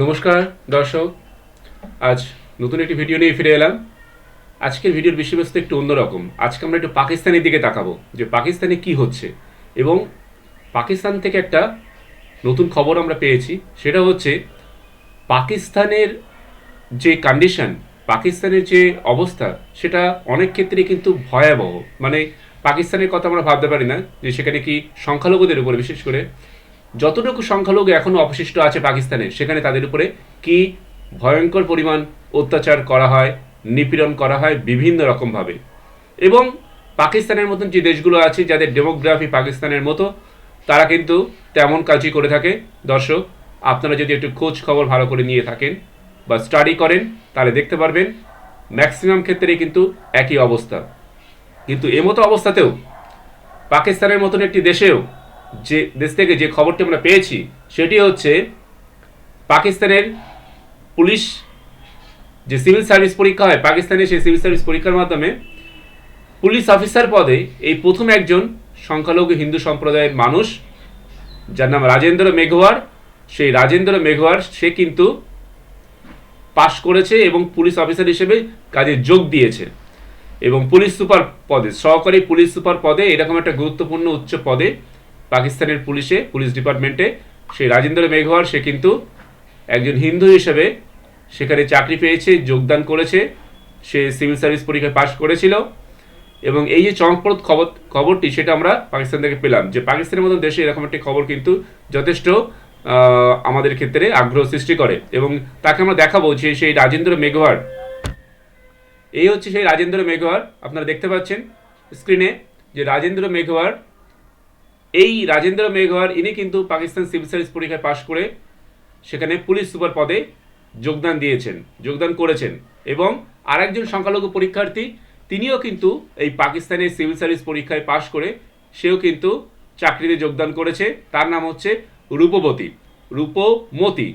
নমস্কার, দর্শক। আজ নতুন একটি ভিডিও নিয়ে ফিরে এলাম। আজকের ভিডিওর বিষয়বস্তু একটু অন্যরকম। আজকে আমরা একটু পাকিস্তানের দিকে তাকাবো, যে পাকিস্তানে কি হচ্ছে এবং পাকিস্তান থেকে একটা নতুন খবর আমরা পেয়েছি, সেটা হচ্ছে পাকিস্তানের যে কন্ডিশন পাকিস্তানের যে অবস্থা, সেটা অনেক ক্ষেত্রে কিন্তু ভয়াবহ। মানে পাকিস্তানের কথা আমরা ভাবতে পারি না যে সেখানে কি সংখ্যালঘুদের উপরে, বিশেষ করে যতটুকু সংখ্যালঘু এখনও অবশিষ্ট আছে পাকিস্তানে, সেখানে তাদের উপরে কি ভয়ঙ্কর পরিমাণ অত্যাচার করা হয়, নিপীড়ন করা হয় বিভিন্ন রকমভাবে। এবং পাকিস্তানের মতন যে দেশগুলো আছে, যাদের ডেমোগ্রাফি পাকিস্তানের মতো, তারা কিন্তু তেমন কাজই করে থাকে। দর্শক, আপনারা যদি একটু খোঁজ খবর ভালো করে নিয়ে থাকেন বা স্টাডি করেন, তাহলে দেখতে পারবেন ম্যাক্সিমাম ক্ষেত্রেই কিন্তু একই অবস্থা। কিন্তু এমতো অবস্থাতেও পাকিস্তানের মতন একটি দেশেও যে, দেশ থেকে যে খবরটি আমরা পেয়েছি, সেটি হচ্ছে পাকিস্তানের পুলিশ যে সিভিল সার্ভিস পরীক্ষা হয় পাকিস্তানে সেই সিভিল সার্ভিস পরীক্ষার মাধ্যমে পুলিশ অফিসার পদে এই প্রথম একজন সংখ্যালঘু হিন্দু সম্প্রদায়ের মানুষ, যার নাম রাজেন্দ্র মেঘওয়ার। সেই রাজেন্দ্র মেঘওয়ার, সে কিন্তু পাশ করেছে এবং পুলিশ অফিসার হিসেবে কাজে যোগ দিয়েছে। এবং পুলিশ সুপার পদে, সহকারী পুলিশ সুপার পদে, এরকম একটা গুরুত্বপূর্ণ উচ্চ পদে পাকিস্তানের পুলিশে, পুলিশ ডিপার্টমেন্টে। সেই রাজেন্দ্র মেঘওয়ার সে কিন্তু একজন হিন্দু হিসেবে সেখানে চাকরি পেয়েছে, যোগদান করেছে। সে সিভিল সার্ভিস পরীক্ষায় পাশ করেছিল। এবং এই যে চমকপ্রদ খবর, খবরটি, সেটা আমরা পাকিস্তান থেকে পেলাম যে পাকিস্তানের মতন দেশে এরকম একটি খবর কিন্তু যথেষ্ট আমাদের ক্ষেত্রে আগ্রহ সৃষ্টি করে। এবং তাকে আমরা দেখাবো যে সেই রাজেন্দ্র মেঘওয়ার এই হচ্ছে সেই রাজেন্দ্র মেঘওয়ার আপনারা দেখতে পাচ্ছেন স্ক্রিনে যে রাজেন্দ্র মেঘওয়ার এই রাজেন্দ্র মেঘওয়ার, ইনি কিন্তু পাকিস্তান সিভিল সার্ভিস পরীক্ষায় পাশ করে সেখানে পুলিশ সুপার পদে যোগদান দিয়েছেন, যোগদান করেছেন। এবং আরেকজন সংখ্যালঘু পরীক্ষার্থী, তিনিও কিন্তু এই পাকিস্তানের সিভিল সার্ভিস পরীক্ষায় পাশ করে সেও কিন্তু চাকরিতে যোগদান করেছে। তার নাম হচ্ছে রূপবতী, রূপমতি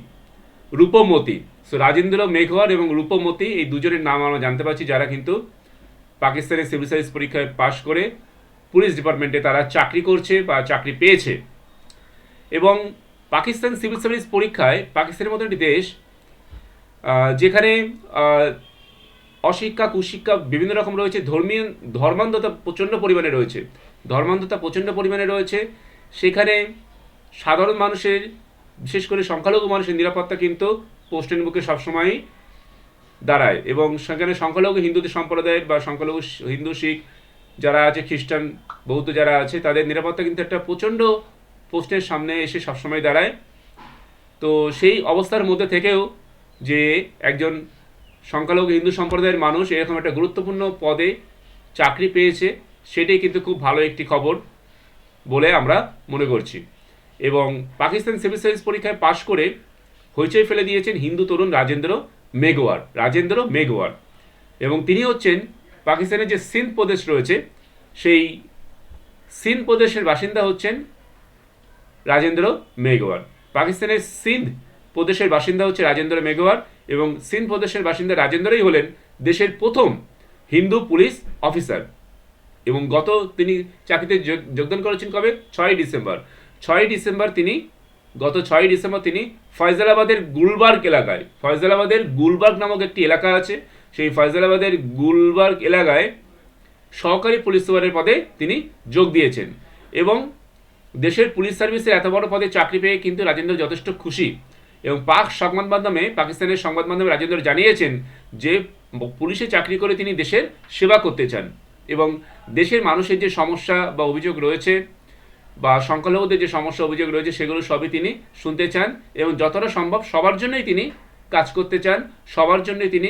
রূপমতি। সো রাজেন্দ্র মেঘওয়ার এবং রূপমতি এই দুজনের নাম আমরা জানতে পারছি, যারা কিন্তু পাকিস্তানের সিভিল সার্ভিস পরীক্ষায় পাশ করে পুলিশ ডিপার্টমেন্টে তারা চাকরি করছে বা চাকরি পেয়েছে। এবং পাকিস্তান সিভিল সার্ভিস পরীক্ষায় পাকিস্তানের মতো একটি দেশ যেখানে অশিক্ষা, কুশিক্ষা বিভিন্ন রকম রয়েছে, ধর্মীয়, ধর্মান্ধতা প্রচণ্ড পরিমাণে রয়েছে। ধর্মান্ধতা প্রচণ্ড পরিমাণে রয়েছে। সেখানে সাধারণ মানুষের, বিশেষ করে সংখ্যালঘু মানুষের নিরাপত্তা কিন্তু পোস্টের মুখে সবসময়ই দাঁড়ায়। এবং সেখানে সংখ্যালঘু হিন্দুদের সম্প্রদায়ের বা সংখ্যালঘু হিন্দু, শিখ যারা আছে, খ্রিস্টান, বৌদ্ধ যারা আছে, তাদের নিরাপত্তা কিন্তু একটা প্রচণ্ড পোস্টের সামনে এসে সবসময় দাঁড়ায়। তো সেই অবস্থার মধ্যে থেকেও যে একজন সংখ্যালঘু হিন্দু সম্প্রদায়ের মানুষ এরকম একটা গুরুত্বপূর্ণ পদে চাকরি পেয়েছে, সেটাই কিন্তু খুব ভালো একটি খবর বলে আমরা মনে করছি। এবং পাকিস্তান সিভিল সার্ভিস পরীক্ষায় পাশ করে হইচই ফেলে দিয়েছেন হিন্দু তরুণ রাজেন্দ্র মেঘওয়ার রাজেন্দ্র মেঘওয়ার। এবং তিনি হচ্ছেন পাকিস্তানের যে সিন্ধ প্রদেশ রয়েছে, সেই সিন্ধ প্রদেশের বাসিন্দা হচ্ছেন রাজেন্দ্র মেঘওয়ার পাকিস্তানের সিন্ধ প্রদেশের বাসিন্দা হচ্ছে রাজেন্দ্র মেঘওয়ার এবং সিন্ধ প্রদেশের বাসিন্দা রাজেন্দ্রই হলেন দেশের প্রথম হিন্দু পুলিশ অফিসার। এবং গত তিনি চাকরিতে যোগ- যোগদান করেছেন কবে? ছয় ডিসেম্বর। ছয় ডিসেম্বর তিনি, গত ছয় ডিসেম্বর তিনি ফয়জালাবাদের গুলবার্গ এলাকায়, ফয়জালাবাদের গুলবার্গ নামক একটি এলাকা আছে সেই ফয়জালাবাদের গুলবার্গ এলাকায় সহকারী পুলিশ সুপারের পদে তিনি যোগ দিয়েছেন এবং দেশের পুলিশ সার্ভিসের এত বড় পদে চাকরি পেয়ে কিন্তু রাজেন্দ্র যথেষ্ট খুশি এবং পাক সংবাদ মাধ্যমে, পাকিস্তানের সংবাদ মাধ্যমে রাজেন্দ্র জানিয়েছেন যে, পুলিশে চাকরি করে তিনি দেশের সেবা করতে চান এবং দেশের মানুষের যে সমস্যা বা অভিযোগ রয়েছে বা সংখ্যালঘুদের যে সমস্যা, অভিযোগ রয়েছে, সেগুলো সবই তিনি শুনতে চান এবং যতটা সম্ভব সবার জন্যই তিনি কাজ করতে চান, সবার জন্যই তিনি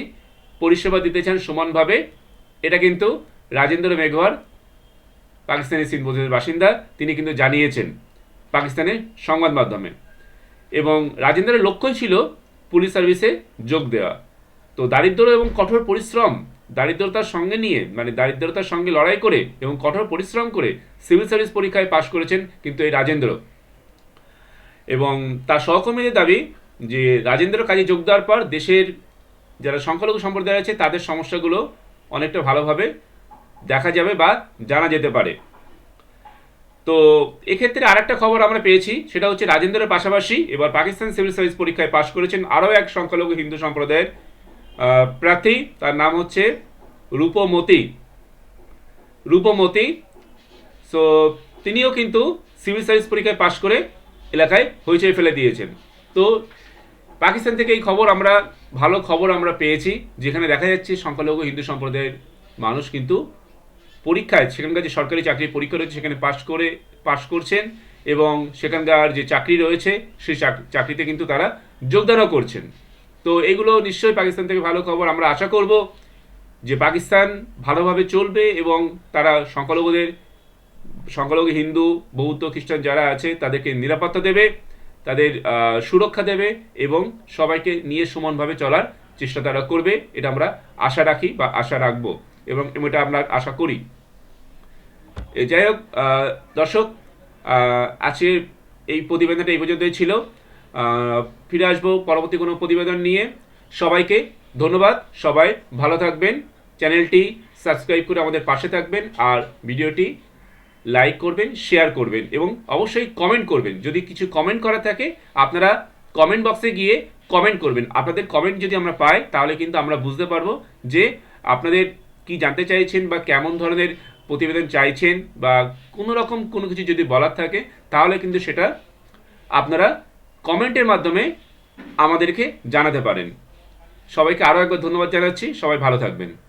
পরিষেবা দিতে চান সমানভাবে, এটা কিন্তু রাজেন্দ্র মেঘওয়ার পাকিস্তানের সিন্ধ বাসিন্দা, তিনি কিন্তু জানিয়েছেন পাকিস্তানের সংবাদ মাধ্যমে। এবং রাজেন্দ্রের লক্ষ্যই ছিল পুলিশ সার্ভিসে যোগ দেওয়া। তো দারিদ্র এবং কঠোর পরিশ্রম, দারিদ্রতার সঙ্গে নিয়ে মানে দারিদ্রতার সঙ্গে লড়াই করে এবং কঠোর পরিশ্রম করে সিভিল সার্ভিস পরীক্ষায় পাশ করেছেন কিন্তু এই রাজেন্দ্র। এবং তার সহকর্মীদের দাবি যে রাজেন্দ্র কাজে যোগ দেওয়ার পর দেশের যারা সংখ্যালঘু সম্প্রদায় আছে, তাদের সমস্যাগুলো অনেকটা ভালোভাবে দেখা যাবে বা জানা যেতে পারে। তো এক্ষেত্রে আরেকটা খবর আমরা পেয়েছি, সেটা হচ্ছে রাজেন্দ্রের পাশাপাশি এবার পাকিস্তান সিভিল সার্ভিস পরীক্ষায় পাশ করেছেন আরও এক সংখ্যালঘু হিন্দু সম্প্রদায়ের প্রার্থী। তার নাম হচ্ছে রূপমতি। রূপমতি। সো তিনিও কিন্তু সিভিল সার্ভিস পরীক্ষায় পাশ করে এলাকায় হইচই ফেলে দিয়েছেন। তো পাকিস্তান থেকে এই খবর আমরা ভালো খবর আমরা পেয়েছি, যেখানে দেখা যাচ্ছে সংখ্যালঘু হিন্দু সম্প্রদায়ের মানুষ কিন্তু পরীক্ষায়, সেখানকার যে সরকারি চাকরির পরীক্ষা রয়েছে, সেখানে পাশ করে, পাশ করছেন এবং সেখানকার যে চাকরি রয়েছে, সেই চাকরিতে কিন্তু তারা যোগদানও করছেন। তো এগুলো নিশ্চয়ই পাকিস্তান থেকে ভালো খবর। আমরা আশা করব যে পাকিস্তান ভালোভাবে চলবে এবং তারা সংখ্যালঘুদের, সংখ্যালঘু হিন্দু, বৌদ্ধ, খ্রিস্টান যারা আছে, তাদেরকে নিরাপত্তা দেবে। তাদের সুরক্ষা দেবে এবং সবাইকে নিয়ে সমানভাবে চলার চেষ্টা তারা করবে, এটা আমরা আশা রাখি বা আশা রাখব এবং এটা আমরা আশা করি। যাই হোক দর্শক আজকে এই প্রতিবেদনটা এই পর্যন্তই ছিল। ফিরে আসব পরবর্তী কোনো প্রতিবেদন নিয়ে। সবাইকে ধন্যবাদ। সবাই ভালো থাকবেন। চ্যানেলটি সাবস্ক্রাইব করে আমাদের পাশে থাকবেন। আর ভিডিওটি লাইক করবেন শেয়ার করবেন এবং অবশ্যই কমেন্ট করবেন। যদি কিছু কমেন্ট করা থাকে, আপনারা কমেন্ট বক্সে গিয়ে কমেন্ট করবেন। আপনাদের কমেন্ট যদি আমরা পাই, তাহলে কিন্তু আমরা বুঝতে পারব যে আপনাদের কি জানতে চাইছেন বা কেমন ধরনের প্রতিবেদন চাইছেন বা কোনো রকম কোনো কিছু যদি বলার থাকে, তাহলে কিন্তু সেটা আপনারা কমেন্টের মাধ্যমে আমাদেরকে জানাতে পারেন। সবাইকে আরও একবার ধন্যবাদ জানাচ্ছি। সবাই ভালো থাকবেন।